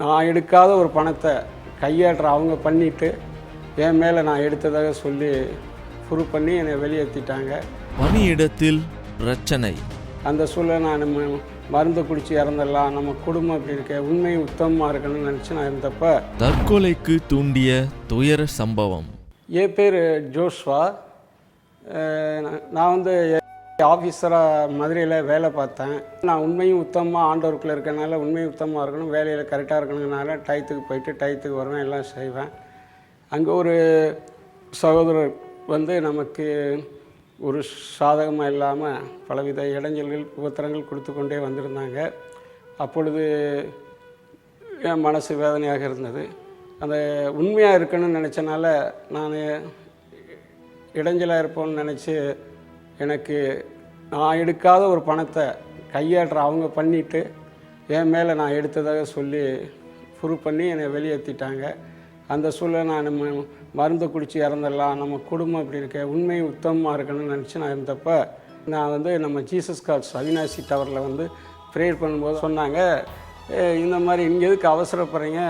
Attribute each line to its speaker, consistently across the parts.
Speaker 1: நான் எடுக்காத ஒரு பணத்தை கையாடுற அவங்க பண்ணிட்டு என் மேலே நான் எடுத்ததாக சொல்லி ப்ரூவ் பண்ணி என்னை வெளியேற்றிட்டாங்க
Speaker 2: பணியிடத்தில் பிரச்சனை
Speaker 1: அந்த சூழலை நான் நம்ம மருந்து குடிச்சு இறந்துடலாம் நம்ம குடும்பம் இப்படி இருக்க உண்மை உத்தமமாக இருக்கணும்னு நினச்சி நான் இருந்தப்ப
Speaker 2: தற்கொலைக்கு தூண்டிய துயர சம்பவம்.
Speaker 1: என் பேர் ஜோஷ்வா. நான் வந்து ஆஃபீஸராக மதுரையில் வேலை பார்த்தேன். நான் உண்மையும் உத்தமமாக ஆண்டவருக்குள்ளே இருக்கனால உண்மையும் உத்தமமாக இருக்கணும் வேலையில் கரெக்டாக இருக்கணுங்கனால டயத்துக்கு போயிட்டு டயத்துக்கு வருவேன் எல்லாம் செய்வேன். அங்கே ஒரு சகோதரர் வந்து நமக்கு ஒரு சாதகமாக இல்லாமல் பலவித இடைஞ்சல்கள் உபத்திரங்கள் கொடுத்து கொண்டே வந்திருந்தாங்க. அப்பொழுது என் மனசு வேதனையாக இருந்தது. அந்த உண்மையாக இருக்கணும்னு நினச்சனால நான் இடைஞ்சலாக இருப்போம்னு நினச்சி எனக்கு நான் எடுக்காத ஒரு பணத்தை கையாடுற அவங்க பண்ணிட்டு என் மேலே நான் எடுத்ததாக சொல்லி ப்ரூவ் பண்ணி என்னை வெளியேற்றிட்டாங்க அந்த சூழலை நான் நம்ம மருந்து குடித்து இறந்துடலாம். நம்ம குடும்பம் இப்படி இருக்க உண்மை உத்தமமாக இருக்கணும்னு நினச்சி நான் இருந்தப்போ நான் வந்து நம்ம ஜீசஸ் கார்ட்ஸ் அவினாசி டவரில் வந்து ப்ரேயர் பண்ணும்போது சொன்னாங்க இந்த மாதிரி இங்கே எதுக்கு அவசரப்படுறீங்க?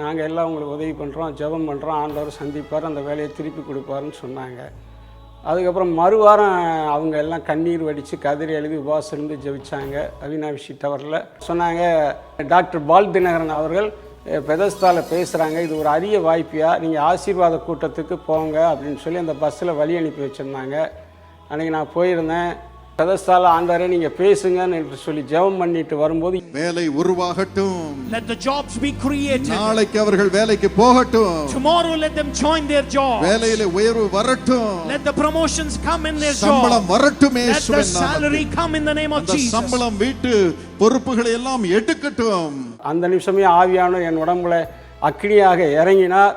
Speaker 1: நாங்கள் எல்லாம் உங்களுக்கு உதவி பண்ணுறோம் ஜெபம் பண்ணுறோம் ஆண்டவர் சந்திப்பார் அந்த வேலையை திருப்பி கொடுப்பாருன்னு சொன்னாங்க. அதுக்கப்புறம் மறுவாரம் அவங்க எல்லாம் கண்ணீர் வடித்து கதிரி எழுதி உபவாசம் இருந்து ஜெபிச்சாங்க. அவினாவிஷி டவரில் சொன்னாங்க டாக்டர் பால் தினகரன் அவர்கள் பெதஸ்தால பேசுகிறாங்க இது ஒரு அரிய வாய்ப்பியா? நீங்கள் ஆசீர்வாத கூட்டத்துக்கு போங்க அப்படின்னு சொல்லி அந்த பஸ்ஸில் வழி அனுப்பி வச்சுருந்தாங்க. அன்றைக்கி நான் போயிருந்தேன். பெதஸ்தால ஆண்டாரே நீங்கள் பேசுங்கன்னு சொல்லி ஜெபம் பண்ணிட்டு வரும்போது
Speaker 3: வேலை உருவாகட்டும்
Speaker 4: Let the jobs be created.
Speaker 3: நாளைக்கு அவர்கள் வேலைக்கு போகட்டும்
Speaker 4: Tomorrow, let them join their job.
Speaker 3: வேலையில உயர்வு வரட்டும்
Speaker 4: Let the promotions come in their
Speaker 3: சம்பளம்
Speaker 4: job.
Speaker 3: வரட்டுமே
Speaker 4: Let the salary come in the name of
Speaker 3: அந்த
Speaker 4: Jesus.
Speaker 3: சம்பளம் வீட்டு பொறுப்புகளை எல்லாம் எடுக்கட்டும்
Speaker 1: அந்த நிமிஷமே ஆவியானவர் என் உடம்புல அக்னியாக இறங்கினார்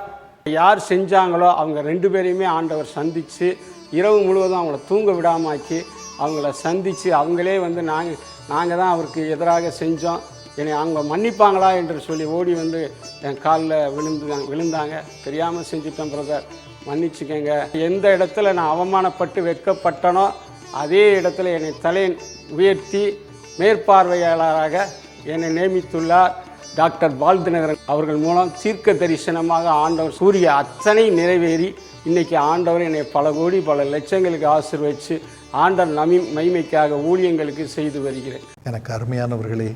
Speaker 1: யார் செஞ்சாங்களோ அவங்க ரெண்டு பேரையுமே ஆண்டவர் சந்தித்து இரவு முழுவதும் அவங்கள தூங்க விடாமாக்கி அவங்கள சந்தித்து அவங்களே வந்து நாங்கள் நாங்கள் தான் அவருக்கு எதிராக செஞ்சோம். என்னை அவங்க மன்னிப்பாங்களா என்று சொல்லி ஓடி வந்து என் காலில் விழுந்து விழுந்தாங்க. தெரியாமல் செஞ்சுட்டேன் பிரதர் மன்னிச்சுக்கங்க. எந்த இடத்துல நான் அவமானப்பட்டு வெட்கப்பட்டனோ அதே இடத்துல என்னை தலை உயர்த்தி மேற்பார்வையாளராக என்னை நியமித்துள்ளார் டாக்டர் பால்தினகரன் அவர்கள் மூலம் தீர்க்க தரிசனமாக ஆண்டவர் சூரிய அத்தனை நிறைவேறி இன்றைக்கி ஆண்டவர் என்னை பல கோடி பல லட்சங்களுக்கு ஆசிர்வச்சு ஆண்டவர் நமி மகிமைக்காக ஊழியங்களுக்கு செய்து வருகிறேன்.
Speaker 5: எனக்கு அருமையானவர்களே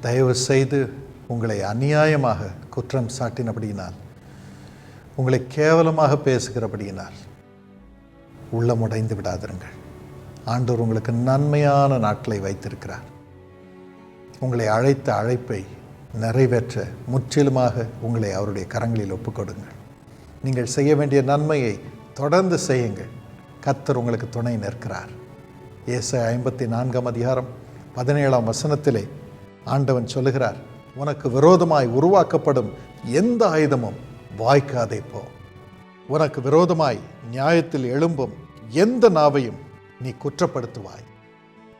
Speaker 5: தயவு செய்து உங்களை அநியாயமாக குற்றம் சாட்டினபடியினால் உங்களை கேவலமாக பேசுகிறபடியினால் உள்ளமுடைந்து விடாதிருங்கள். ஆண்டவர் உங்களுக்கு நன்மையான நாட்களை வைத்திருக்கிறார். உங்களை அழைத்த அழைப்பை நிறைவேற்ற முற்றிலுமாக உங்களை அவருடைய கரங்களில் ஒப்புக்கொடுங்கள். நீங்கள் செய்ய வேண்டிய நன்மையை தொடர்ந்து செய்யுங்கள். கர்த்தர் உங்களுக்கு துணை நிற்கிறார். ஏச ஐம்பத்தி நான்காம் அதிகாரம் பதினேழாம் வசனத்திலே ஆண்டவன் சொல்லுகிறார் உனக்கு விரோதமாய் உருவாக்கப்படும் எந்த ஆயுதமும் வாய்க்காதே போ. உனக்கு விரோதமாய் நியாயத்தில் எழும்பும் எந்த நாவையும் நீ குற்றப்படுத்துவாய்.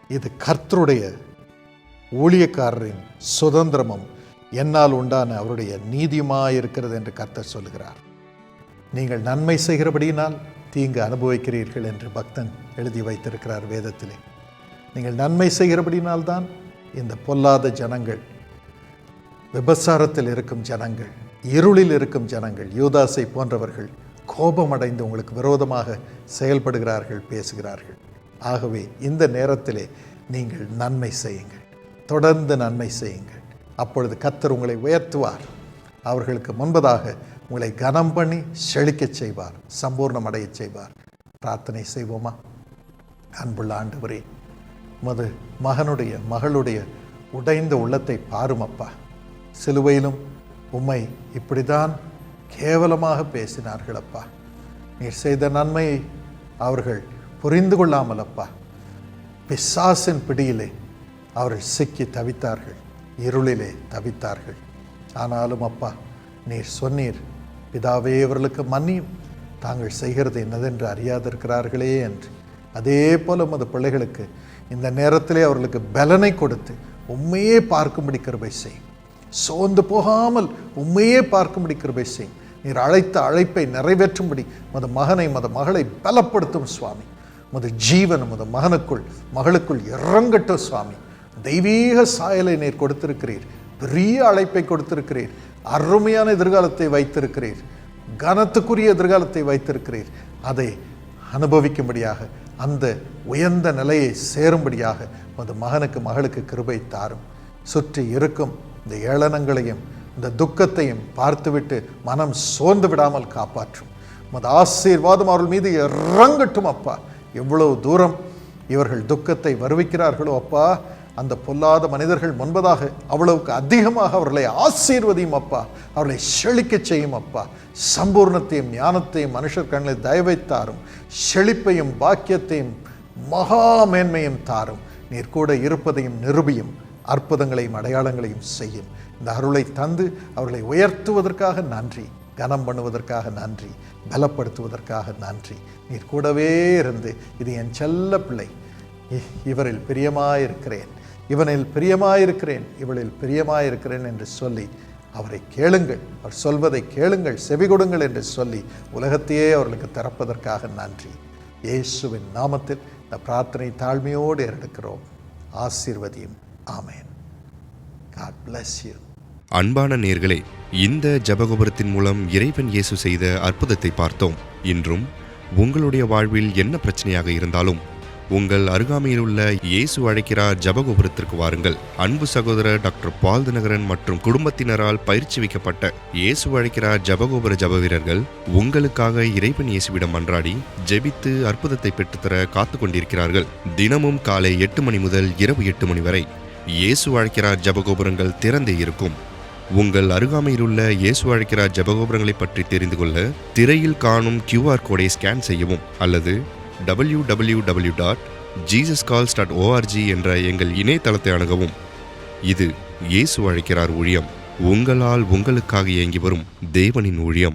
Speaker 5: இது கர்த்தருடைய ஊழியக்காரரின் சுதந்திரமும் என்னால் உண்டான அவருடைய நீதியுமாயிருக்கிறது என்று கர்த்தர் சொல்லுகிறார். நீங்கள் நன்மை செய்கிறபடியினால் தீங்கு அனுபவிக்கிறீர்கள் என்று பக்தன் எழுதி வைத்திருக்கிறார் வேதத்திலே. நீங்கள் நன்மை செய்கிறபடினால்தான் இந்த பொல்லாத ஜனங்கள் விபசாரத்தில் இருக்கும் ஜனங்கள் இருளில் இருக்கும் ஜனங்கள் யூதாசை போன்றவர்கள் கோபமடைந்து உங்களுக்கு விரோதமாக செயல்படுகிறார்கள் பேசுகிறார்கள். ஆகவே இந்த நேரத்திலே நீங்கள் நன்மை செய்யுங்கள். தொடர்ந்து நன்மை செய்யுங்கள். அப்பொழுது கத்தர் உங்களை உயர்த்துவார். அவர்களுக்கு முன்பதாக உங்களை கனம் பண்ணி செழிக்கச் செய்வார் சம்பூர்ணம் அடையச் செய்வார். பிரார்த்தனை செய்வோமா? அன்புள்ள ஆண்டவரே உமது மகனுடைய மகளுடைய உடைந்த உள்ளத்தை பாரும் அப்பா சிலுவையிலும் உம்மை இப்படிதான் கேவலமாக பேசினார்கள் அப்பா நீர் செய்த நன்மையை அவர்கள் புரிந்து கொள்ளாமல் அப்பா பிசாசின் பிடியிலே அவர்கள் சிக்கி தவித்தார்கள் இருளிலே தவித்தார்கள். ஆனாலும் அப்பா நீர் சொன்னீர். பிதாவே இவர்களுக்கு மன்னியும். தாங்கள் செய்கிறது என்னதென்று அறியாதிருக்கிறார்களே என்று. அதே போல உமது பிள்ளைகளுக்கு இந்த நேரத்திலே அவர்களுக்கு பலனை கொடுத்து உண்மையே பார்க்கும்படி கிருபை செய்யும் சோர்ந்து போகாமல் உண்மையே பார்க்கும்படி கிருபை செய்யும் நீர் அழைத்த அழைப்பை நிறைவேற்றும்படி மது மகனை மது மகளை பலப்படுத்தும் சுவாமி. மது ஜீவன் மது மகனுக்குள் மகளுக்குள் இறங்கட்டும் சுவாமி. தெய்வீக சாயலை நீர் கொடுத்திருக்கிறீர். பெரிய அழைப்பை கொடுத்திருக்கிறீர். அருமையான எதிர்காலத்தை வைத்திருக்கிறீர். கனத்துக்குரிய எதிர்காலத்தை வைத்திருக்கிறீர். அதை அனுபவிக்கும்படியாக அந்த உயர்ந்த நிலையை சேரும்படியாக உமது மகனுக்கு மகளுக்கு கிருபை தாரும். சுற்றி இருக்கும் இந்த ஏளனங்களையும் இந்த துக்கத்தையும் பார்த்துவிட்டு மனம் சோர்ந்து விடாமல் காப்பாற்றும். உமது ஆசீர்வாதம் அவர்கள் மீது இறங்கட்டும் அப்பா. எவ்வளவு தூரம் இவர்கள் துக்கத்தை வருவிக்கிறார்களோ அப்பா. அந்த பொல்லாத மனிதர்கள் முன்பதாக அவ்வளவுக்கு அதிகமாக அவர்களை ஆசீர்வதியும் அப்பா. அவர்களை செழிக்கச் செய்யும் அப்பா. சம்பூர்ணத்தையும் ஞானத்தையும் மனுஷர் கண்ணில் தயவைத்தாரும். செழிப்பையும் பாக்கியத்தையும் மகா மேன்மையும் தாரும். நீர் கூட இருப்பதையும் நிரூபியும் அற்புதங்களையும் அடையாளங்களையும் செய்யும். இந்த அருளை தந்து அவர்களை உயர்த்துவதற்காக நன்றி கனம் பண்ணுவதற்காக நன்றி பலப்படுத்துவதற்காக நன்றி. நீர் கூடவே இருந்து இது என் செல்ல பிள்ளை. இவரில் பிரியமாயிருக்கிறேன். இவனில் பிரியமாயிருக்கிறேன் இவளில் பிரியமாயிருக்கிறேன் என்று சொல்லி அவரை கேளுங்கள். அவர் சொல்வதை கேளுங்கள் செவி கொடுங்கள் என்று சொல்லி உலகத்தையே அவர்களுக்கு திறப்பதற்காக நன்றி. இயேசுவின் நாமத்தில் இந்த பிரார்த்தனை தாழ்மையோடு ஏறெடுக்கிறோம். ஆசீர்வதியும். ஆமேன். காட் bless
Speaker 6: அன்பான நேர்களே இந்த ஜபகோபுரத்தின் மூலம் இறைவன் இயேசு செய்த அற்புதத்தை பார்த்தோம். இன்றும் உங்களுடைய வாழ்வில் என்ன பிரச்சனையாக இருந்தாலும் உங்கள் அருகாமையில் உள்ள இயேசு அழைக்கிறார் ஜபகோபுரத்திற்கு வாருங்கள். அன்பு சகோதரர் டாக்டர் பால் தினகரன் மற்றும் குடும்பத்தினரால் பயிற்சி வைக்கப்பட்ட இயேசு அழைக்கிறார் ஜபகோபுர ஜப வீரர்கள் உங்களுக்காக இறைவன் இயேசுவிடம் மன்றாடி ஜெபித்து அற்புதத்தை பெற்றுத்தர காத்து கொண்டிருக்கிறார்கள். தினமும் காலை எட்டு மணி முதல் இரவு எட்டு மணி வரை இயேசு அழைக்கிறார் ஜபகோபுரங்கள் திறந்தே இருக்கும். உங்கள் அருகாமையில் உள்ள இயேசு அழைக்கிறார் ஜபகோபுரங்களை பற்றி தெரிந்து கொள்ள திரையில் காணும் கியூஆர் கோடை ஸ்கேன் செய்யவும் அல்லது W W W dot Jesus calls dot ORG என்ற எங்கள் இணையதளத்தை அணுகவும். இது இயேசு அழைக்கிறார் ஊழியம். உங்களால் உங்களுக்காக இயங்கி வரும் தேவனின் ஊழியம்.